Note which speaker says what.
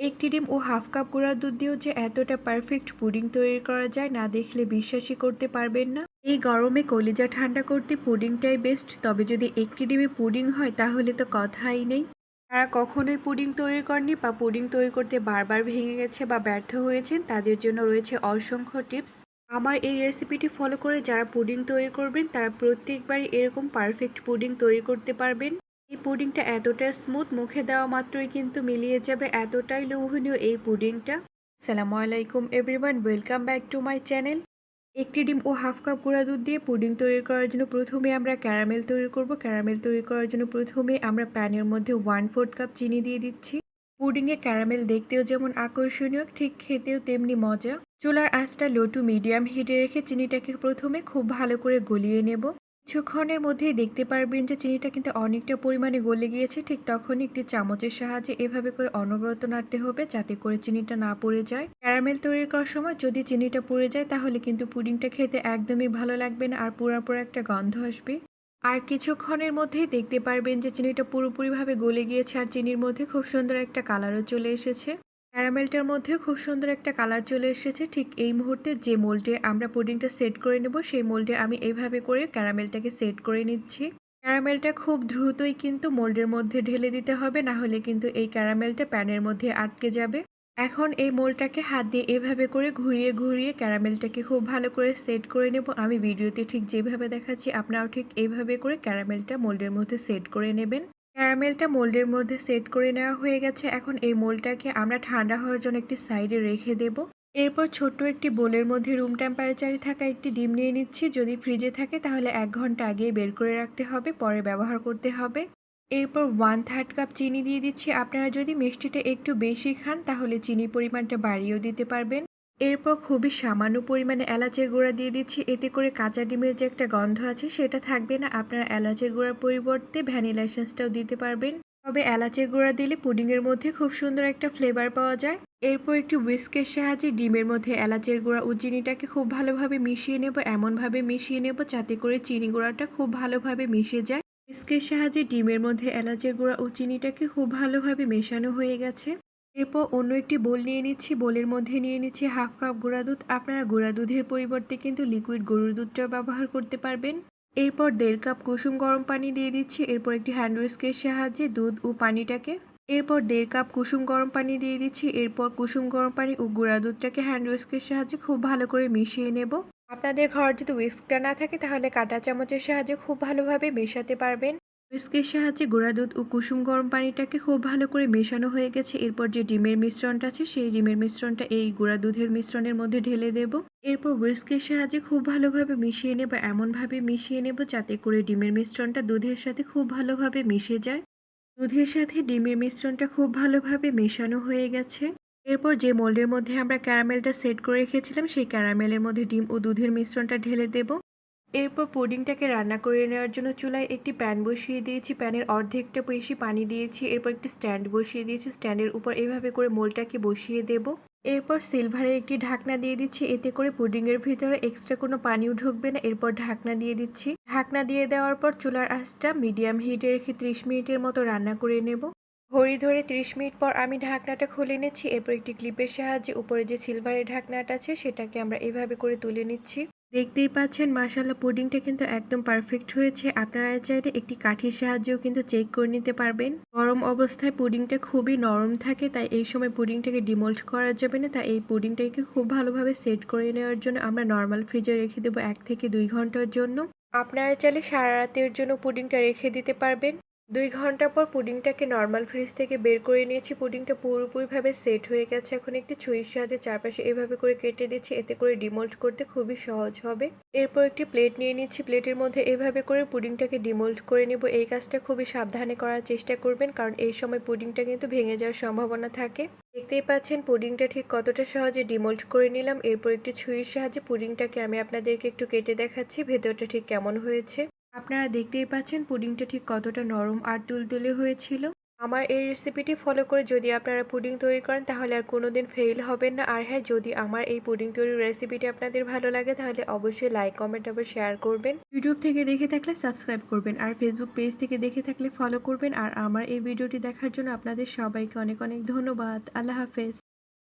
Speaker 1: একটি ডিম ও half cup গুঁড়া দুধ দিয়েও যে এতটা পারফেক্ট পুডিং তৈরি করা যায় না দেখলে বিশ্বাসই করতে পারবেন না। এই গরমে কলিজা ঠান্ডা করতে পুডিংটাই বেস্ট তবে যদি একটি ডিমে পুডিং হয় তাহলে তো কথাই নেই। যারা কখনোই পুডিং তৈরি করেনি বা পুডিং তৈরি করতে বারবার ভেঙে গেছে বা ব্যর্থ হয়েছেন, তাদের জন্য রয়েছে অসংখ্য টিপস আমার এই রেসিপিটি ফলো করে যারা পুডিং তৈরি করবেন, তারা প্রত্যেকবারই এরকম পারফেক্ট পুডিং তৈরি করতে পারবেন। এই পুডিংটা এতটা স্মুথ মুখে দেওয়া মাত্রই কিন্তু মিলিয়ে যাবে এতটাই লোভনীয় এই পুডিংটা। সালামু আলাইকুম everyone welcome back to my channel একটি ডিম ও হাফ কাপ গুঁড়া দুধ দিয়ে পুডিং তৈরি করার জন্য প্রথমে আমরা ক্যারামেল তৈরি করব। ক্যারামেল তৈরি করার জন্য প্রথমে আমরা প্যানের মধ্যে ওয়ান ফোর্থ কাপ চিনি দিয়ে দিচ্ছি। পুডিংয়ে ক্যারামেল দেখতেও যেমন আকর্ষণীয়, ঠিক খেতেও তেমনি মজা। চুলার আঁচটা লো টু মিডিয়াম হিটে রেখে চিনিটাকে প্রথমে খুব ভালো করে গলিয়ে নেব। কিছুক্ষণের মধ্যেই দেখতে পারবেন যে চিনিটা কিন্তু অনেকটা পরিমাণে গলে গিয়েছে। ঠিক তখনই একটি চামচের সাহায্যে এভাবে করে অনবরত নাড়তে হবে যাতে করে চিনিটা না পড়ে যায়। ক্যারামেল তৈরি করার সময় যদি চিনিটা পড়ে যায় তাহলে কিন্তু পুডিংটা খেতে একদমই ভালো লাগবে না আর পুরা পুরো একটা গন্ধ আসবে। আর কিছুক্ষণের মধ্যেই দেখতে পারবেন যে চিনিটা পুরোপুরিভাবে গলে গিয়েছে আর চিনির মধ্যে খুব সুন্দর একটা কালারও চলে এসেছে। ক্যারামেলটার মধ্যে খুব সুন্দর একটা কালার চলে এসেছে। ঠিক এই মুহূর্তে যে মোল্ডে আমরা পুডিংটা সেট করে নেব, সেই মোল্ডে আমি এইভাবে করে ক্যারামেলটাকে সেট করে নিচ্ছি। ক্যারামেলটা খুব দ্রুতই কিন্তু মোল্ডের মধ্যে ঢেলে দিতে হবে, না হলে কিন্তু এই ক্যারামেলটা প্যানের মধ্যে আটকে যাবে। এখন এই মোলটাকে হাত দিয়ে এভাবে করে ঘুরিয়ে ঘুরিয়ে ক্যারামেলটাকে খুব ভালো করে সেট করে নেব। আমি ভিডিওতে ঠিক যেভাবে দেখাচ্ছি, আপনারাও ঠিক এইভাবে করে ক্যারামেলটা মোল্ডের মধ্যে সেট করে নেবেন। ক্যারামেলটা মোল্ডের মধ্যে সেট করে নেওয়া হয়ে গেছে। এখন এই মোলটাকে আমরা ঠান্ডা হওয়ার জন্য একটি সাইডে রেখে দেব। এরপর ছোট্ট একটি বোলের মধ্যে রুম টেম্পারেচারে থাকা একটি ডিম নিয়ে নিচ্ছি। যদি ফ্রিজে থাকে তাহলে এক ঘণ্টা আগে বের করে রাখতে হবে, পরে ব্যবহার করতে হবে। এরপর ওয়ান থার্ড কাপ চিনি দিয়ে দিচ্ছি। আপনারা যদি মিষ্টিটা একটু বেশি খান তাহলে চিনির পরিমাণটা বাড়িয়েও দিতে পারবেন। এরপর খুবই সামান্য পরিমাণে এলাচের গুঁড়া দিয়ে দিচ্ছি। এতে করে কাঁচা ডিমের যে একটা গন্ধ আছে, সেটা থাকবে না। আপনারা এলাচের গুঁড়ার পরিবর্তে ভ্যানিলা এসেন্সটাও দিতে পারবেন। তবে এলাচের গুঁড়া দিলে পুডিংয়ের মধ্যে খুব সুন্দর একটা ফ্লেভার পাওয়া যায়। এরপর একটু উইস্কের সাহায্যে ডিমের মধ্যে এলাচের গুঁড়া ও চিনিটাকে খুব ভালোভাবে মিশিয়ে নেব, এমনভাবে মিশিয়ে নেব যাতে করে চিনি গুঁড়াটা খুব ভালোভাবে মিশে যায়। উইস্কের সাহায্যে ডিমের মধ্যে এলাচের গুঁড়া ও চিনিটাকে খুব ভালোভাবে মেশানো হয়ে গেছে। এরপর অন্য একটি বোল নিয়ে নিচ্ছি, বোলের মধ্যে নিয়ে নিচ্ছি হাফ কাপ গুঁড়া দুধ। আপনারা গুঁড়া দুধের পরিবর্তে কিন্তু লিকুইড গরুর দুধটাও ব্যবহার করতে পারবেন। এরপর দেড় কাপ কুসুম গরম পানি দিয়ে দিচ্ছি, এরপর একটি হ্যান্ড উইস্কের সাহায্যে দুধ ও পানিটাকে। এরপর দেড় কাপ কুসুম গরম পানি দিয়ে দিচ্ছি, এরপর কুসুম গরম পানি ও গুঁড়া দুধটাকে হ্যান্ড উইস্কের সাহায্যে খুব ভালো করে মিশিয়ে নেব। আপনাদের ঘর যদি উইস্কটা না থাকে, তাহলে কাঁটা চামচের সাহায্যে খুব ভালোভাবে মেশাতে পারবেন। উইস্কের সাহায্যে গুঁড়া দুধ ও কুসুম গরম পানিটাকে খুব ভালো করে মেশানো হয়ে গেছে। এরপর যে ডিমের মিশ্রণটা আছে, সেই ডিমের মিশ্রণটা এই গুঁড়া দুধের মিশ্রণের মধ্যে ঢেলে দেব। এরপর উইস্কের সাহায্যে খুব ভালোভাবে মিশিয়ে নেব, এমনভাবে মিশিয়ে নেব যাতে করে ডিমের মিশ্রণটা দুধের সাথে খুব ভালোভাবে মিশে যায়। দুধের সাথে ডিমের মিশ্রণটা খুব ভালোভাবে মেশানো হয়ে গেছে। এরপর যে মোল্ডের মধ্যে আমরা ক্যারামেলটা সেট করে রেখেছিলাম, সেই ক্যারামেলের মধ্যে ডিম ও দুধের মিশ্রণটা ঢেলে দেব। এরপর পুডিংটাকে রান্না করে নেওয়ার জন্য চুলায় একটি প্যান বসিয়ে দিয়েছি। প্যানের অর্ধেকটা বেশি পানি দিয়েছি। এরপর একটি স্ট্যান্ড বসিয়ে দিয়েছি। স্ট্যান্ডের উপর এভাবে করে মোলটাকে বসিয়ে দেব। এরপর সিলভারের একটি ঢাকনা দিয়ে দিচ্ছি। এতে করে পুডিংয়ের ভিতরে এক্সট্রা কোনো পানিও ঢুকবে না। এরপর ঢাকনা দিয়ে দিচ্ছি। ঢাকনা দিয়ে দেওয়ার পর চুলার আঁচটা মিডিয়াম হিটে রেখে ত্রিশ মিনিটের মতো রান্না করে নেব। ঘড়ি ধরে ত্রিশ মিনিট পর আমি ঢাকনাটা খুলে নিচ্ছি। এরপর একটি ক্লিপের সাহায্যে উপরে যে সিলভারের ঢাকনাটা আছে, সেটাকে আমরা এভাবে করে তুলে নিচ্ছি। দেখতেই পাচ্ছেন মাশাল্লাহ পুডিংটা কিন্তু একদম পারফেক্ট হয়েছে। আপনারা চাইলে একটি কাঠির সাহায্যেও কিন্তু চেক করে নিতে পারবেন। গরম অবস্থায় পুডিংটা খুবই নরম থাকে, তাই এই সময় পুডিংটাকে ডিমোল্ড করা যাবে না। তাই এই পুডিংটাকে খুব ভালোভাবে সেট করে নেওয়ার জন্য আমরা নর্মাল ফ্রিজে রেখে দেবো এক থেকে দুই ঘণ্টার জন্য। আপনারা চাইলে সারা রাতের জন্য পুডিংটা রেখে দিতে পারবেন। দুই ঘণ্টা পর পুডিংটাকে নর্মাল ফ্রিজ থেকে বের করে নিয়েছি। পুডিংটা পুরোপুরিভাবে সেট হয়ে গেছে। এখন একটি ছুরির সাহায্যে চারপাশে এভাবে করে কেটে দিচ্ছি। এতে করে ডিমোল্ড করতে খুবই সহজ হবে। এরপর একটি প্লেট নিয়ে নিচ্ছি। প্লেটের মধ্যে এভাবে করে পুডিংটাকে ডিমোল্ড করে নেব। এই কাজটা খুবই সাবধানে করার চেষ্টা করবেন, কারণ এই সময় পুডিংটা কিন্তু ভেঙে যাওয়ার সম্ভাবনা থাকে। দেখতেই পাচ্ছেন, পুডিংটা ঠিক কতটা সহজে ডিমোল্ড করে নিলাম। এরপর একটি ছুরির সাহায্যে পুডিংটাকে আমি আপনাদেরকে একটু কেটে দেখাচ্ছি। ভেতরটা ঠিক কেমন হয়েছে। আপনারা দেখতেই পাচ্ছেন পুডিংটা ঠিক কতটা নরম আর তুলতুলে হয়েছিল। আমার এই রেসিপিটি ফলো করে যদি আপনারা পুডিং তৈরি করেন, তাহলে আর কোনোদিন ফেল হবেন না। আর হ্যাঁ যদি আমার এই পুডিং তৈরির রেসিপিটি আপনাদের ভালো লাগে, তাহলে অবশ্যই লাইক কমেন্ট আবার শেয়ার করবেন। ইউটিউব থেকে দেখে থাকলে সাবস্ক্রাইব করবেন আর ফেসবুক পেজ থেকে দেখে থাকলে ফলো করবেন। আর আমার এই ভিডিওটি দেখার জন্য আপনাদের সবাইকে অনেক অনেক ধন্যবাদ। আল্লাহ হাফেজ।